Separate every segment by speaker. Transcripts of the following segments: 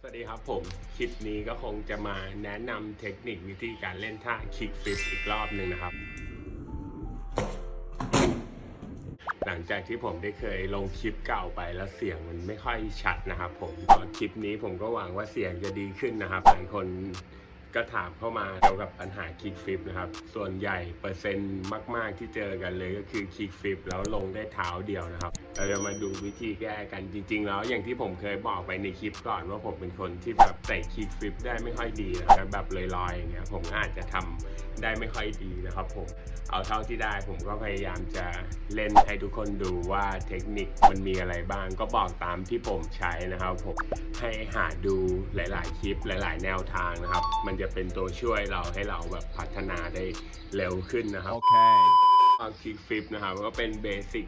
Speaker 1: สวัสดีครับผม คลิปนี้ก็คงจะมาแนะนำเทคนิควิธีการเล่นท่าคิกฟิปอีกรอบหนึ่งนะครับ หลังจากที่ผมได้เคยลงคลิปเก่าไปแล้วเสียงมันไม่ค่อยชัดนะครับผมตอนคลิปนี้ผมก็หวังว่าเสียงจะดีขึ้นนะครับหลายคน ก็ถามเข้ามาเกี่ยวกับปัญหาคิกฟลิปนะครับ ส่วนใหญ่เปอร์เซ็นต์มาก ๆ ที่เจอกันเลยก็คือคิกฟลิปแล้วลงได้เท้าเดียวนะครับ เราจะมาดูวิธีแก้กันจริง ๆ แล้วอย่างที่ผมเคยบอกไปในคลิปก่อนว่าผมเป็นคนที่แบบใส่คิกฟลิปได้ไม่ค่อยดีนะครับแบบลอยๆอย่างเงี้ยผมอาจจะทำได้ไม่ค่อยดีนะครับผมเอาเท่าที่ได้ผมก็พยายามจะเล่นให้ทุกคนดูว่าเทคนิคมันมีอะไรบ้าง ก็บอกตามที่ผมใช้นะครับผมให้หาดูหลาย ๆ คลิปหลาย ๆ แนวทางนะครับ มันจะเป็นตัวช่วยเราให้เราแบบพัฒนาได้เร็วขึ้นนะครับ
Speaker 2: Okay.
Speaker 1: เอาคิกฟลิปนะครับก็เป็นเบสิก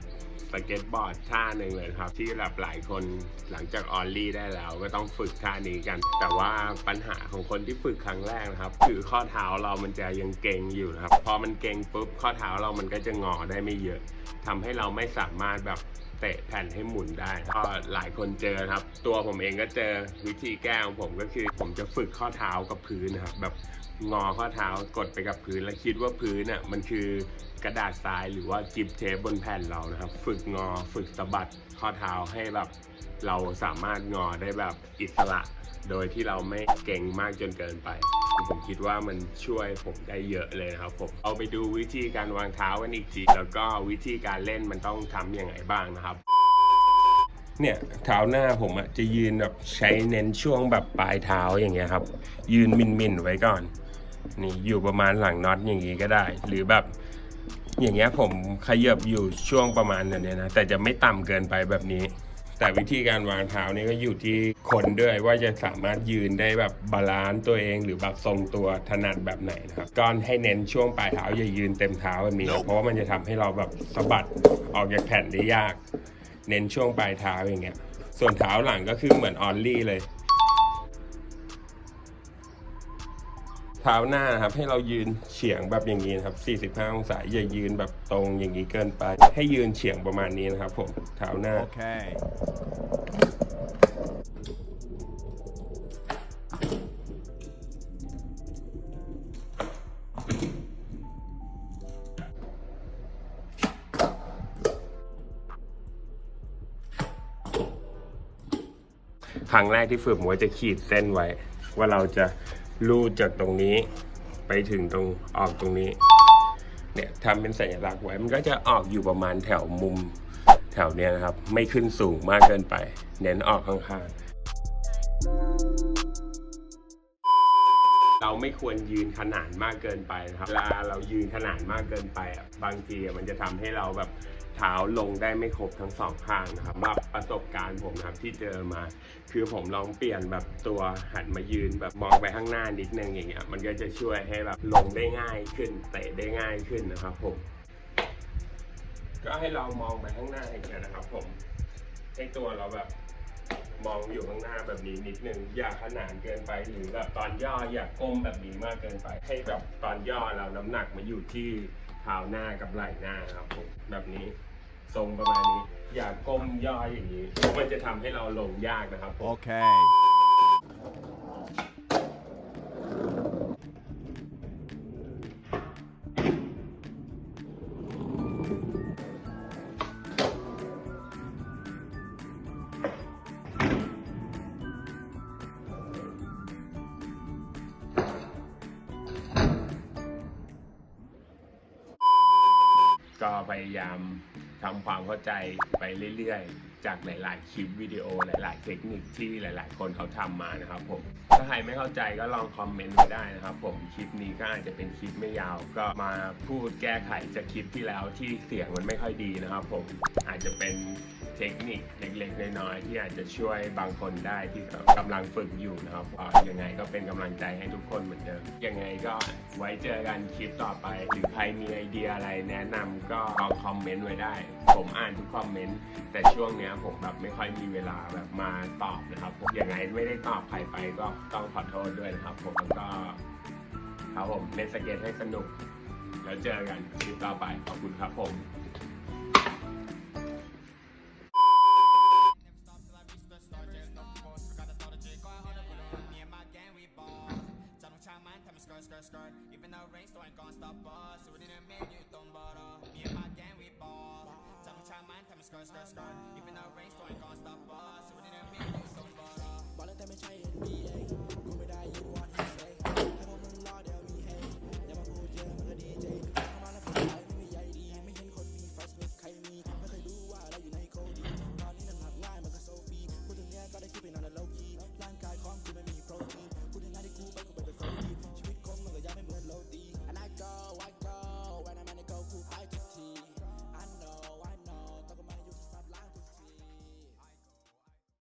Speaker 1: สเก็ตบอร์ดท่าหนึ่งเลยครับ ที่แบบหลายคนหลังจากออลลี่ได้แล้วก็ต้องฝึกท่านี้กัน แต่ว่าปัญหาของคนที่ฝึกครั้งแรกนะครับ คือข้อเท้าเรามันจะยังเกร็งอยู่นะครับ พอมันเกร็งปุ๊บข้อเท้าเรามันก็จะงอได้ไม่เยอะทำให้เราไม่สามารถแบบ เตะแผ่นให้หมุนได้ก็หลายคนเจอครับ ตัวผมเองก็เจอวิธีแก้ของผมก็คือ ผมจะฝึกข้อเท้ากับพื้นนะครับ แบบงอข้อเท้ากดไปกับพื้นแล้วคิดว่าพื้นน่ะมันคือกระดาษทรายหรือว่ากิบเทปบนแผ่นเรานะครับ ฝึกงอฝึกสะบัดข้อเท้าให้แบบเราสามารถงอได้แบบอิสระ โดยที่เราไม่เก่งมากจนเกินไป ผมคิดว่ามันช่วยผมได้เยอะเลยนะครับผมเอาไปดูวิธีการวางเท้ากันอีกทีแล้วก็วิธีการเล่นมันต้องทำยังไงบ้างนะครับเนี่ยเท้าหน้าผมอะจะยืนแบบใช้เน้นช่วงแบบปลายเท้าอย่างเงี้ยครับ ยืนมินมินไว้ก่อน นี่อยู่ประมาณหลังน็อตอย่างงี้ก็ได้ หรือแบบอย่างเงี้ยผมขยับอยู่ช่วงประมาณเนี่ยนะแต่จะไม่ต่ำเกินไปแบบนี้ แต่วิธีการวางเท้านี่ก็อยู่ที่คนด้วยว่าจะสามารถยืนได้แบบบาลานซ์ตัวเองหรือแบบทรงตัวถนัดแบบไหนนะครับก็ให้เน้นช่วงปลายเท้าอย่ายืนเต็มเท้าแบบนี้นะเพราะว่ามันจะทำให้เราแบบสะบัดออกจากแผ่นได้ยาก เน้นช่วงปลายเท้าอย่างเงี้ยส่วนเท้าหลังก็คือเหมือนออลลี่เลย ท้าหน้านะครับ ให้เรายืนเฉียงแบบอย่างนี้นะครับ 45 องศาอย่ายืนแบบตรงอย่างนี้เกินไป ให้ยืนเฉียงประมาณนี้นะครับ ผมเท้าหน้า
Speaker 2: Okay.
Speaker 1: ครั้งแรกที่ฝึกผมก็จะขีดเส้นไว้ ว่าเราจะ ลูจากตรงนี้ไปถึงตรงออกตรงนี้เนี่ยทำเป็นสัญลักษณ์ไว้มันก็จะออกอยู่ประมาณแถวมุมแถวเนี้ยนะครับ ไม่ขึ้นสูงมากเกินไป เน้นออกข้างๆ เราไม่ควรยืนขนานมากเกินไปนะครับเวลาเรายืนขนานมากเกินไป บางทีมันจะทำให้เราแบบ เท้าลงได้ไม่ครบทั้งสองข้างนะครับสำหรับประสบการณ์ผมนะครับที่เจอมา คือผมลองเปลี่ยนแบบตัวหันมายืนแบบมองไปข้างหน้านิดนึงอย่างเงี้ยมันก็จะช่วยให้แบบลงได้ง่ายขึ้นเตะได้ง่ายขึ้นนะครับผมก็ให้เรามองไปข้างหน้าอย่างเงี้ยนะครับ ผมให้ตัวเราแบบมองอยู่ข้างหน้าแบบนี้นิดนึงอย่าขนานเกินไปหรือแบบตอนย่ออย่าก้มแบบนี้มากเกินไป ให้แบบตอนย่อเราน้ำหนักมาอยู่ที่เท้าหน้ากับไหล่หน้าครับผมแบบนี้ ทรงประมาณนี้ อย่าก้มย่ออย่างนี้เพราะมันจะทำให้เราลงยากนะครับผม
Speaker 2: Okay.
Speaker 1: ก็พยายามทำความเข้าใจไปเรื่อยๆ จากหลายๆคลิปวิดีโอหลาย ๆ เทคนิคที่หลาย ๆ คนเขาทำมานะครับผม ถ้าใครไม่เข้าใจก็ลองคอมเมนต์ไว้ได้นะครับผม คลิปนี้ก็อาจจะเป็นคลิปไม่ยาว ก็มาพูดแก้ไขจากคลิปที่แล้วที่เสียงมันไม่ค่อยดีนะครับผม อาจจะเป็น เทคนิคเล็กๆ น้อยๆที่อาจจะช่วยบางคนได้ที่กำลังฝึกอยู่นะครับยังไงก็เป็นกำลังใจให้ทุกคนเหมือนเดิมยังไงก็ไว้เจอกันคลิปต่อไป หรือใครมีไอเดียอะไรแนะนำก็ลองคอมเมนต์ไว้ได้ ผมอ่านทุกคอมเมนต์แต่ช่วงเนี้ยผมแบบไม่ค่อยมีเวลาแบบมาตอบนะครับยังไงไม่ได้ตอบใครไปก็ต้องขอโทษด้วยนะครับ ผมแล้วก็ครับผมเล่นสเก็ตให้สนุก แล้วเจอกันคลิปต่อไปขอบคุณครับผม
Speaker 2: skirt, skirt. Even the rainstorm gon' stop us. We didn't bother. Me and my gang we ball. 잠을 Tell me skirt, skirt, skirt. Even the rain